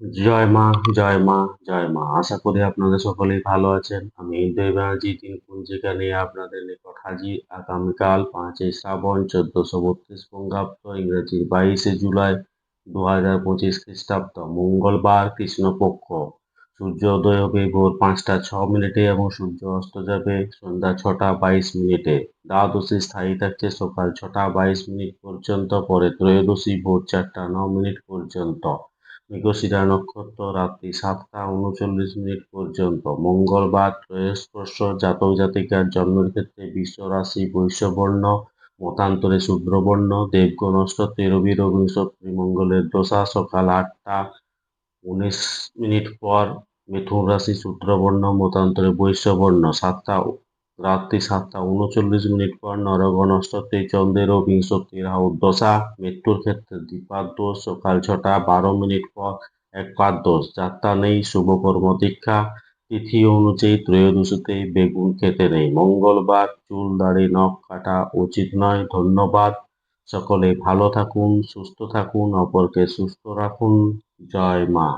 জয় মা, জয় মা, জয় মা। আশা করি আপনাদের সকলেই ভালো আছেন। আমি হৃদয় ব্যানার্জি তিন পঞ্জিকা নিয়ে আপনাদের নিকট হাজির। আগামীকাল পাঁচই শ্রাবণ চোদ্দশো বত্রিশ বঙ্গাব্দ ইংরেজির বাইশে জুলাই দু হাজার পঁচিশ খ্রিস্টাব্দ। মঙ্গলবার কৃষ্ণপক্ষ। সূর্য উদয় হবে ভোর পাঁচটা ছ মিনিটে এবং সূর্য অস্ত যাবে সন্ধ্যা ছটা বাইশ মিনিটে। দ্বাদশী স্থায়ী থাকছে সকাল ছটা বাইশ মিনিট পর্যন্ত পরে ত্রয়োদশী ভোর চারটা ন মিনিট পর্যন্ত। মৃগশিরা নক্ষত্র রাত্রি সাতটা উনচল্লিশ মিনিট পর্যন্ত। মঙ্গলবার ত্রয়স্পর্শ জাতক জাতিকার জন্মের ক্ষেত্রে বিশ্ব রাশি বৈশ্যবর্ণ, মতান্তরে শূদ্রবর্ণ দেবগণ নক্ষত্রে রবি রবীন্দ্র মঙ্গলের দশা, সকাল আটটা উনিশ মিনিট পর মিথুন রাশি শূদ্রবর্ণ মতান্তরে বৈশ্যবর্ণ, সাতটা রাত্রি সাতটা উনচল্লিশ মিনিট পর নরগণ নক্ষত্রে চন্দ্রের ও বিংশতি রাহুর দশা মৃত্যুর ক্ষেত্রে দ্বিপাদ সকাল ছটা বারো মিনিট পর এক পাদ দোষ যাত্রা নেই শুভকর্ম দীক্ষা। তিথি অনুযায়ী ত্রয়োদশীতে বেগুন খেতে নেই। মঙ্গলবার চুল, দাড়ি, নখ কাটা উচিত নয়। ধন্যবাদ। সকলে ভালো থাকুন, সুস্থ থাকুন, অপরকে সুস্থ রাখুন। জয় মা।